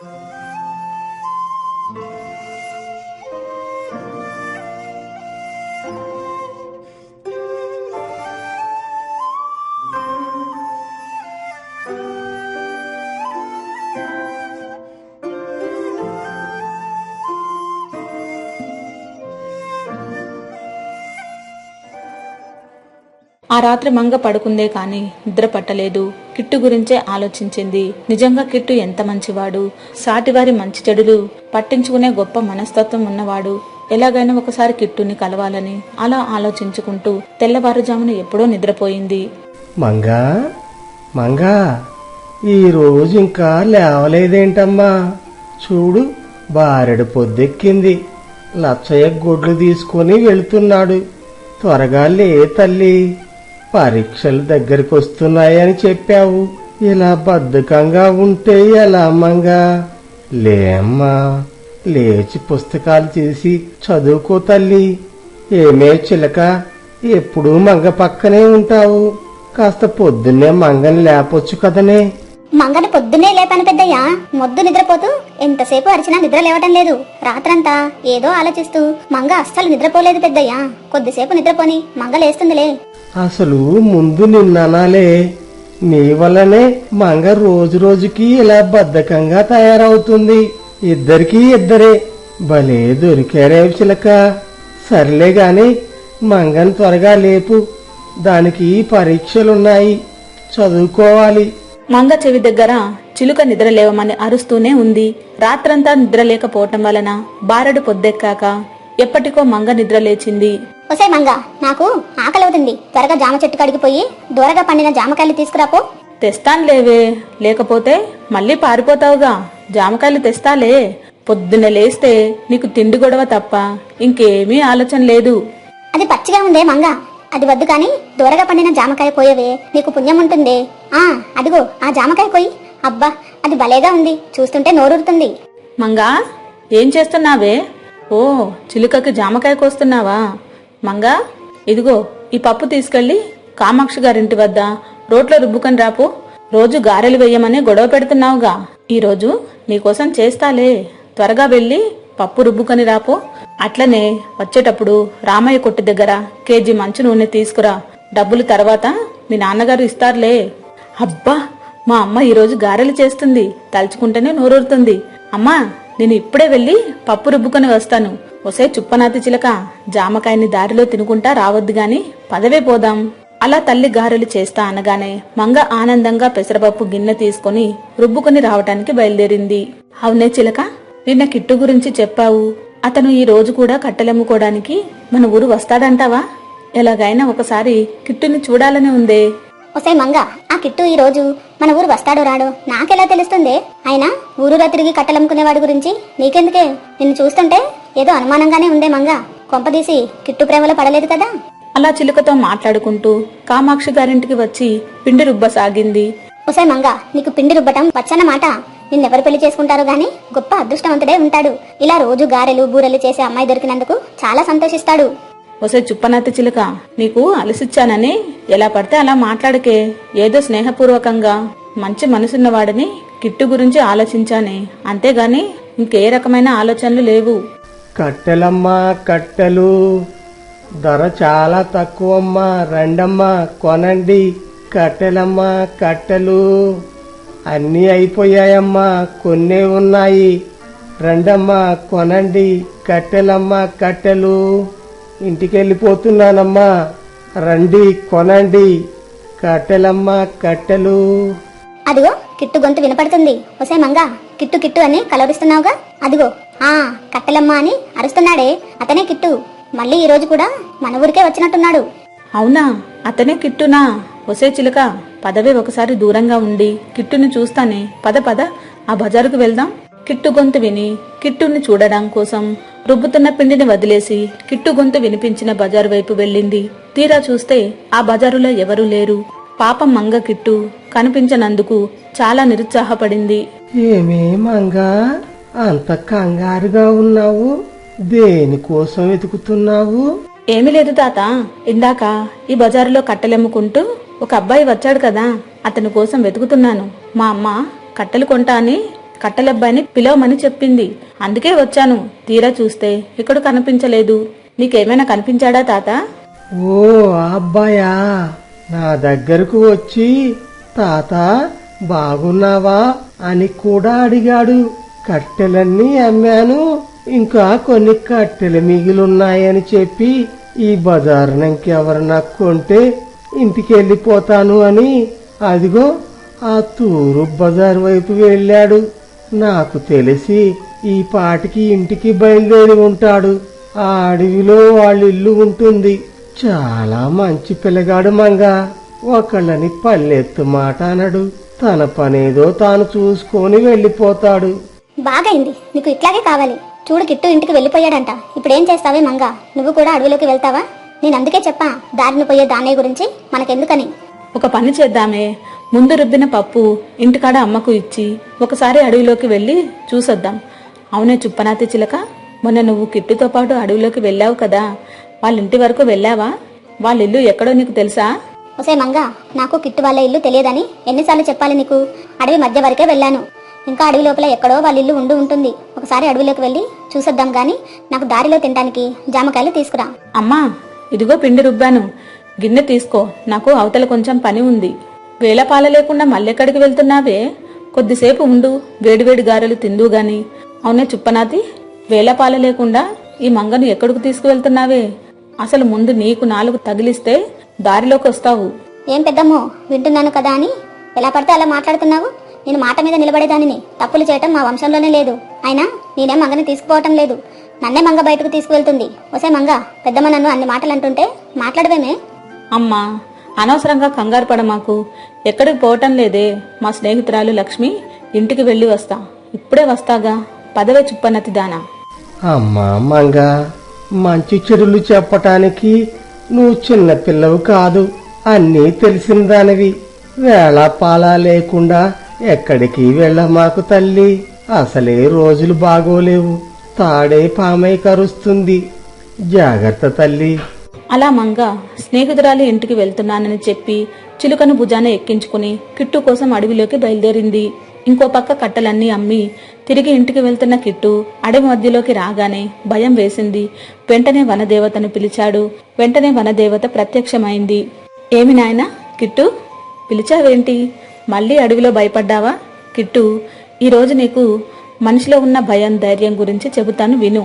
Thank you. ఆ రాత్రి మంగ పడుకుందే కాని నిద్ర పట్టలేదు. కిట్టు గురించే ఆలోచించింది. నిజంగా కిట్టు ఎంత మంచివాడు? సాటివారి మంచి చెడులు పట్టించుకునే గొప్ప మనస్తత్వం ఉన్నవాడు. ఎలాగైనా ఒకసారి కిట్టుని కలవాలని అలా ఆలోచించుకుంటూ తెల్లవారుజామున ఎప్పుడో నిద్రపోయింది. మంగా మంగా ఈ రోజు ఇంకా లేవలేదేంటమ్మా? చూడు బారెడు పొద్దెక్కింది. లచ్చయ్య గుడ్లు తీసుకొని వెళ్తున్నాడు. త్వరగా లే తల్లి. పరీక్షలు దగ్గరికి వస్తున్నాయని చెప్పావు. ఇలా బద్ధకంగా ఉంటే ఎలా మంగా? లేమ్మా లేచి పుస్తకాలు తీసి చదువుకో తల్లి. ఏమే చిలక ఎప్పుడూ మంగ పక్కనే ఉంటావు. కాస్త పొద్దున్నే మంగని లేపొచ్చు కదనే. మంగని పొద్దున్నే లేపాను పెద్దయ్యా. మొద్దు నిద్రపోతూ ఎంతసేపు అరిచినా నిద్ర లేవటం లేదు. రాత్రంతా ఏదో ఆలోచిస్తూ మంగ అస్సలు నిద్రపోలేదు పెద్దయ్యా. కొద్దిసేపు నిద్రపోని మంగ లేస్తుందిలే. అసలు ముందు నిన్ననాలే. నీ వల్లనే మంగ రోజు రోజుకి ఇలా బద్ధకంగా తయారవుతుంది. ఇద్దరికీ ఇద్దరే. భలే దొరికారే చిలక. సర్లే గాని మంగని త్వరగా లేపు. దానికి పరీక్షలున్నాయి. చదువుకోవాలి. మంగ చెవి దగ్గర చిలుక నిద్ర లేవమని అరుస్తూనే ఉంది. రాత్రంతా నిద్ర లేకపోవటం వలన బారెడు పొద్దెక్కాక ఎప్పటికో మంగ నిద్ర లేచింది. ఒసే మంగ నాకు ఆకలి అవుతుంది త్వరగా జామ చెట్టు కాడికి పోయి దూరగా పండిన జామకాయలు తీసుకురాపో. తెస్తాను లేవే లేకపోతే మళ్ళీ పారిపోతావుగా. జామకాయలు తెస్తాలే. పొద్దున్న లేస్తే నీకు తిండి గొడవ తప్ప ఇంకేమీ ఆలోచన లేదు. అది పచ్చిగా ఉందే మంగ. అది వద్దు కాని దూరగా పండిన జామకాయ కోయవే నీకు పుణ్యం ఉంటుంది. ఆ అదిగో ఆ జామకాయ కోయి అబ్బా అది భలేగా ఉంది. చూస్తుంటే నోరూరుతుంది. మంగా ఏం చేస్తున్నావే? ఓ చిలుకకి జామకాయ కోస్తున్నావా? మంగా ఇదిగో ఈ పప్పు తీసుకెళ్ళి కామాక్షి గారింటి వద్ద రోట్లో రుబ్బుకొని రాపు. రోజు గారెలు వేయమని గొడవ పెడుతున్నావుగా. ఈరోజు నీకోసం చేస్తాలే. త్వరగా వెళ్ళి పప్పు రుబ్బుకొని రాపో. అట్లనే వచ్చేటప్పుడు రామయ్య కొట్టు దగ్గర కేజీ మంచి నూనె తీసుకురా. డబ్బులు తర్వాత మీ నాన్నగారు ఇస్తారులే. అబ్బా మా అమ్మ ఈరోజు గారెలు చేస్తుంది. తలుచుకుంటేనే నోరూరుతుంది. అమ్మా నేను ఇప్పుడే వెళ్ళి పప్పు రుబ్బుకొని వస్తాను. ఒసే చుప్పనాతి చిలక జామకాయని దారిలో తినుకుంటా రావద్దు గాని పదవే పోదాం. అలా తల్లి గారెలు చేస్తా అనగానే మంగ ఆనందంగా పెసరపప్పు గిన్నె తీసుకొని రుబ్బుకొని రావటానికి బయలుదేరింది. అవునే చిలక నిన్న కిట్టు గురించి చెప్పావు. అతను ఈ రోజు కూడా కట్టెలమ్ముకోవడానికి మన ఊరు వస్తాడంటావా? ఎలాగైనా ఒకసారి కిట్టుని చూడాలని ఉందే. ఒసే మంగ ఆ కిట్టు ఈ రోజు మన ఊరు వస్తాడో రాడో నాకెలా తెలుస్తుంది? అయినా ఊరురా తిరిగి కట్టలమ్ముకునేవాడి గురించి నీకెందుకే? నిన్ను చూస్తుంటే ఏదో అనుమానంగానే ఉందే మంగ. కొంపదీసి కిట్టు ప్రేమలో పడలేదు కదా? అలా చిలుకతో మాట్లాడుకుంటూ కామాక్షి గారింటికి వచ్చి పిండి రుబ్బసాగింది. ఒసే మంగ నీకు పిండి రుబ్బటం వచ్చన్నమాట నిన్నెవరు పెళ్ళి చేసుకుంటారో గాని గొప్ప అదృష్టవంతుడే ఉంటాడు. ఇలా రోజు గారెలు బూరెలు చేసే అమ్మాయి దొరికినందుకు చాలా సంతోషిస్తాడు. ఒసే చుప్పనత్తి చిలుక నీకు అలసిచ్చానని ఎలా పడితే అలా మాట్లాడకే. ఏదో స్నేహపూర్వకంగా మంచి మనసున్నవాడని కిట్టు గురించి ఆలోచించానే. అంతేగాని ఇంకే రకమైన ఆలోచనలు లేవు. కట్టెలమ్మా కట్టెలు. ధర చాలా తక్కువమ్మా రండమ్మా కొనండి. కట్టెలమ్మా కట్టెలు. అన్నీ అయిపోయాయమ్మా కొన్నే ఉన్నాయి. రండమ్మా కొనండి. కట్టెలమ్మా కట్టెలు. ఇంటికెళ్ళిపోతున్నానమ్మా. రండి కొనండి. కట్టెలమ్మా కట్టెలు. అదిగో కిట్టు గొంతు వినపడుతుంది. ఒసే మంగ కిట్టు కిట్టు అని కలవరిస్తున్నావుగా? అదిగో. ఆ కట్టెలమ్మ అని అరుస్తున్నాడే. అతనే కిట్టు. మళ్ళీ ఈ రోజు కూడా మన ఊరికే వచ్చినట్టున్నాడు. అవునా? అతనే కిట్టునా? ఒసే చిలుక పదవే ఒకసారి దూరంగా ఉండి కిట్టుని చూస్తానే. పద పద. ఆ బజారుకు వెళ్దాం. కిట్టు గొంతు విని కిట్టుని చూడడం కోసం రుబ్బుతున్న పిండిని వదిలేసి కిట్టు గొంతు వినిపించిన బజారు వైపు వెళ్ళింది. తీరా చూస్తే ఆ బజారులో ఎవరూ లేరు. పాపం మంగ కిట్టు కనిపించనందుకు చాలా నిరుత్సాహపడింది. ఏమే మంగా? అంత కంగారుగా ఉన్నావు? దేనికోసం వెతుకుతున్నావు? ఏమీ లేదు తాత. ఇందాక ఈ బజారులో కట్టెలమ్ముకుంటూ ఒక అబ్బాయి వచ్చాడు కదా అతని కోసం వెతుకుతున్నాను. మా అమ్మ కట్టెలు కొంటా అని కట్టలబ్బాయిని పిలవమని చెప్పింది. అందుకే వచ్చాను. తీరా చూస్తే ఇక్కడ కనిపించలేదు. నీకేమైనా కనిపించాడా తాత? ఓ అబ్బాయా. నా దగ్గరకు వచ్చి తాత బాగున్నావా? అని కూడా అడిగాడు. కట్టెలన్నీ అమ్మాను. ఇంకా కొన్ని కట్టెలు మిగిలున్నాయని చెప్పి ఈ బజారున ఇంకెవరన్నా కొంటే ఇంటికెళ్ళిపోతాను అని. అదిగో ఆ తూరు బజార్ వైపు వెళ్ళాడు. నాకు తెలిసి ఈ పాటికి ఇంటికి బయలుదేరి ఉంటాడు. ఆ అడవిలో వాళ్ళ ఇల్లు ఉంటుంది. చాలా మంచి పిల్లగాడు మంగా. ఒకళ్ళని పల్లెత్తు మాట అనడు. తన పనేదో తాను చూసుకొని వెళ్ళిపోతాడు. బాగైంది. నీకు ఇట్లాగే కావాలి. చూడు కిట్టు ఇంటికి వెళ్ళిపోయాడంట. ఇప్పుడేం చేస్తావే మంగ? నువ్వు కూడా అడవిలోకి వెళ్తావా? నేను అందుకే చెప్పా దారిని పోయే దానే గురించి మనకెందుకని? ఒక పని చేద్దామే. ముందు రుబ్బిన పప్పు ఇంటికాడ అమ్మకు ఇచ్చి ఒకసారి అడవిలోకి వెళ్ళి చూసొద్దాం. అవునే చుప్పనాతి చిలక మొన్న నువ్వు కిట్టుతో పాటు అడవిలోకి వెళ్ళావు కదా. వాళ్ళ ఇంటి వరకు వెళ్ళావా? వాళ్ళ ఇల్లు ఎక్కడో నీకు తెలుసా? ఒసే మంగ నాకు కిట్టు వాళ్ళ ఇల్లు తెలియదని ఎన్నిసార్లు చెప్పాలి నీకు? అడవి మధ్య వరకే వెళ్ళాను. ఇంకా అడవి లోపల ఎక్కడో వాళ్ళ ఇల్లు ఉండి ఉంటుంది. ఒకసారి అడవిలోకి వెళ్ళి చూసొద్దాం గాని నాకు దారిలో తినడానికి జామకాయలు తీసుకురా. అమ్మా ఇదిగో పిండి రుబ్బాను. గిన్నె తీసుకో నాకు అవతల కొంచెం పని ఉంది. వేళపాల లేకుండా మళ్ళెక్కడికి వెళ్తున్నావే? కొద్దిసేపు ఉండు వేడివేడి గారెలు తిందు గాని. అవునే చుప్పనాతి వేళపాల లేకుండా ఈ మంగను ఎక్కడికి తీసుకువెళ్తున్నావే? అసలు ముందు నీకు నాలుగు తగిలిస్తే దారిలోకి వస్తావు. ఏం పెద్దమ్మో వింటున్నాను కదా అని? ఎలా పడితే అలా మాట్లాడుతున్నావు? నేను మాట మీద నిలబడేదానిని. తప్పులు చేయటం మా వంశంలోనే లేదు. అయినా నేనేం మంగని తీసుకుపోవటం లేదు. నన్నే మంగ బయటకు తీసుకువెళ్తుంది. ఒసే మంగ పెద్దమ్మ నన్ను అన్ని మాటలు అంటుంటే మాట్లాడవేమే? అమ్మా అనవసరంగా కంగారు పడమాకు ఎక్కడికి పోవటం లేదే. మా స్నేహితురాలు లక్ష్మి ఇంటికి వెళ్ళి వస్తా. ఇప్పుడే వస్తాగా. పదవే చుప్పనతి దానా అమ్మా మంగ మంచి చెడులు చెప్పటానికి నువ్వు చిన్న పిల్లవు కాదు. అన్నీ తెలిసిన దానివి. వేళ పాలా లేకుండా ఎక్కడికి వెళ్ళమాకు తల్లి? అసలే రోజులు బాగోలేవు. తాడే పామై కరుస్తుంది. జాగ్రత్త తల్లి. అలా మంగ స్నేహితురాలి ఇంటికి వెళ్తున్నానని చెప్పి చిలుకను భుజాన ఎక్కించుకుని కిట్టు కోసం అడవిలోకి బయలుదేరింది. ఇంకో పక్క కట్టలన్నీ అమ్మి తిరిగి ఇంటికి వెళ్తున్న కిట్టు అడవి మధ్యలోకి రాగానే భయం వేసింది. వెంటనే వనదేవతను పిలిచాడు. వెంటనే వనదేవత ప్రత్యక్షమైంది. ఏమి నాయనా కిట్టు? పిలిచావేంటి? మళ్ళీ అడవిలో భయపడ్డావా? కిట్టు ఈరోజు నీకు మనిషిలో ఉన్న భయం ధైర్యం గురించి చెబుతాను విను.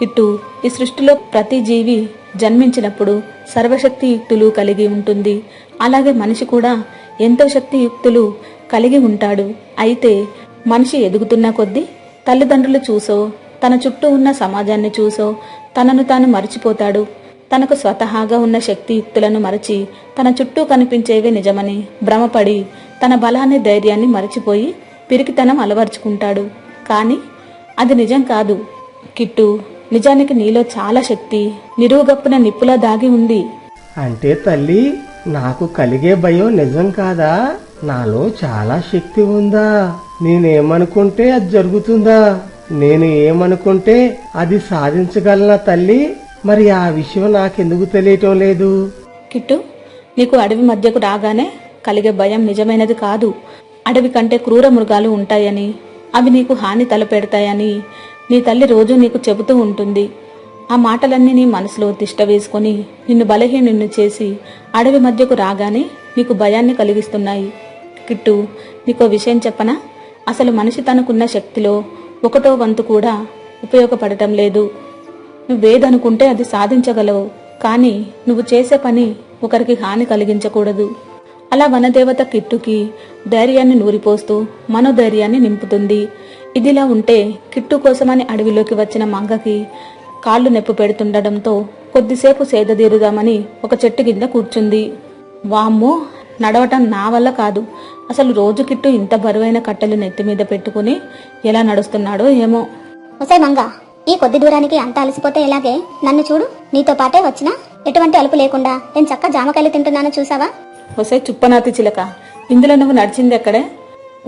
కిట్టు ఈ సృష్టిలో ప్రతి జీవి జన్మించినప్పుడు సర్వశక్తియుక్తులు కలిగి ఉంటుంది. అలాగే మనిషి కూడా ఎంతో శక్తియుక్తులు కలిగి ఉంటాడు. అయితే మనిషి ఎదుగుతున్న కొద్దీ తల్లిదండ్రులు చూసో తన చుట్టూ ఉన్న సమాజాన్ని చూసో తనను తాను మరిచిపోతాడు. తనకు స్వతహాగా ఉన్న శక్తియుక్తులను మరచి తన చుట్టూ కనిపించేవి నిజమని భ్రమపడి తన బలాన్ని ధైర్యాన్ని మరచిపోయి పిరికితనం అలవర్చుకుంటాడు. కానీ అది నిజం కాదు. కిట్టు నిజానికి నీలో చాలా శక్తి నిరువుగప్పున నిప్పులా దాగి ఉంది. అంటే తల్లి నాకు కలిగే భయం నిజం కాదా? నాలో చాలా శక్తి ఉందా? నేనేమనుకుంటే అది జరుగుతుందా? నేను ఏమనుకుంటే అది సాధించగలనా తల్లి? మరి ఆ విషయం నాకెందుకు తెలియటం లేదు? కిట్టు నీకు అడవి మధ్యకు రాగానే కలిగే భయం నిజమైనది కాదు. అడవి కంటే క్రూర మృగాలు ఉంటాయని అవి నీకు హాని తలపెడతాయని నీ తల్లి రోజూ నీకు చెబుతూ ఉంటుంది. ఆ మాటలన్నీ నీ మనసులో తిష్ట వేసుకొని నిన్ను బలహీనుని చేసి అడవి మధ్యకు రాగానే నీకు భయాన్ని కలిగిస్తున్నాయి. కిట్టు నీకో విషయం చెప్పనా? అసలు మనిషి తనకున్న శక్తిలో ఒకటో వంతు కూడా ఉపయోగపడటం లేదు. నువ్వేదనుకుంటే అది సాధించగలవు కానీ నువ్వు చేసే పని ఒకరికి హాని కలిగించకూడదు. అలా వనదేవత కిట్టుకి ధైర్యాన్ని నూరిపోస్తూ మనోధైర్యాన్ని నింపుతుంది. ఇదిలా ఉంటే కిట్టు కోసమని అడవిలోకి వచ్చిన మంగకి కాళ్ళు నొప్పి పెడుతుండడంతో కొద్దిసేపు సేదదీరుదామని ఒక చెట్టు కింద కూర్చుంది. వామ్మో నడవటం నా వల్ల కాదు. అసలు రోజు కిట్టు ఇంత బరువైన కట్టెలు నెత్తి మీద పెట్టుకుని ఎలా నడుస్తున్నాడో ఏమో. ఒసే మంగ ఈ కొద్ది దూరానికి అంత అలసిపోతే ఎలాగే? నన్ను చూడు నీతో పాటే వచ్చినా? ఎటువంటి అలుపు లేకుండా నేను చక్క జామకాయలు తింటున్నాను చూసావా? ఒసే చుప్పనాతి చిలక ఇందులో నువ్వు నడిచింది ఎక్కడే?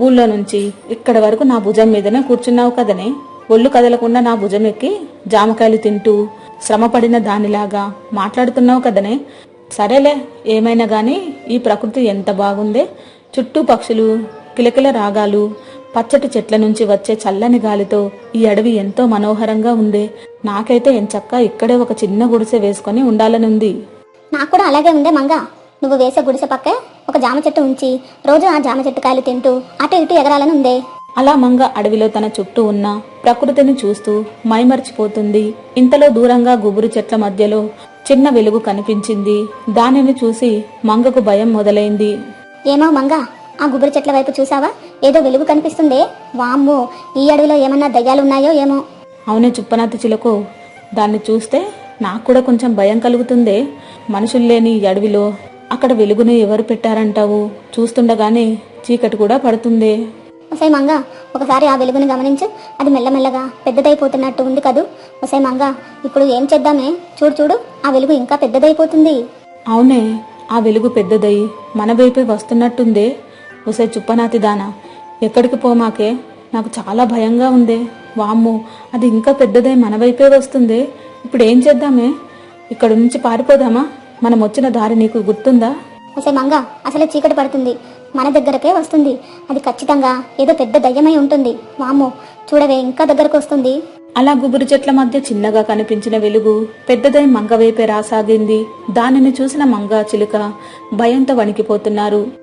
ఊళ్ళో నుంచి ఇక్కడ వరకు నా భుజం మీదనే కూర్చున్నావు కదనే. ఒళ్ళు కదలకుండా నా భుజం ఎక్కి జామకాయలు తింటూ శ్రమపడిన దానిలాగా మాట్లాడుతున్నావు కదనే. సరేలే ఏమైనా గాని ఈ ప్రకృతి ఎంత బాగుందే. చుట్టూ పక్షులు కిలకిల రాగాలు పచ్చటి చెట్ల నుంచి వచ్చే చల్లని గాలితో ఈ అడవి ఎంతో మనోహరంగా ఉంది. నాకైతే ఎంచక్క ఇక్కడే ఒక చిన్న గుడిసె వేసుకొని ఉండాలనుంది. నాకు కూడా అలాగే ఉందే మంగ. నువ్వు వేసే గుడిసె పక్కే ఒక జామ చెట్టు ఉంచి రోజు ఆ జామ చెట్టు కాయలు తింటూ అటు ఇటు ఎగరాలని ఉందే అలా మంగ అడవిలో తన చుట్టూ ఉన్న ప్రకృతిని చూస్తూ మైమర్చిపోతుంది. ఇంతలో దూరంగా గుబురు చెట్ల మధ్యలో చిన్న వెలుగు కనిపించింది. దానిని చూసి మంగకు భయం మొదలైంది. ఏమో మంగ ఆ గుబురు చెట్ల వైపు చూసావా ఏదో వెలుగు కనిపిస్తుందే. వామ్మో ఈ అడవిలో ఏమన్నా దయ్యాలున్నాయో ఏమో. అవునే చుప్పనాతి చిలకు దాన్ని చూస్తే నాకు కూడా కొంచెం భయం కలుగుతుందే. మనుషులు లేని ఈ అడవిలో అక్కడ వెలుగుని ఎవరు పెట్టారంటావు? చూస్తుండగానే చీకటి కూడా పడుతుందే. ఒసే మంగ ఒకసారి ఆ వెలుగుని గమనించు. అది మెల్లమెల్లగా పెద్దదైపోతున్నట్టు ఉంది కదూ? ఒసే మంగ ఇప్పుడు ఏం చేద్దామే? చూడు చూడు ఆ వెలుగు ఇంకా పెద్దదైపోతుంది. అవునే ఆ వెలుగు పెద్దదై మన వైపే వస్తున్నట్టుందే. ఒసే చుప్పనాతి దానా ఎక్కడికి పోమాకే? నాకు చాలా భయంగా ఉందే. వామ్మో అది ఇంకా పెద్దదై మన వైపే వస్తుంది. ఇప్పుడు ఏం చేద్దామే? ఇక్కడ నుంచి పారిపోదామా? మనం వచ్చిన దారి నీకు గుర్తుందా? ఒసే మంగ అసలే చీకటి పడుతుంది. మన దగ్గరకే వస్తుంది. అది ఖచ్చితంగా ఏదో పెద్ద దయ్యమై ఉంటుంది. వామ్మో చూడవే ఇంకా దగ్గరకు వస్తుంది అలా గుబురు చెట్ల మధ్య చిన్నగా కనిపించిన వెలుగు పెద్దదై మంగ వైపే రాసాగింది. దానిని చూసిన మంగ చిలుక భయంతో వణికిపోతున్నారు.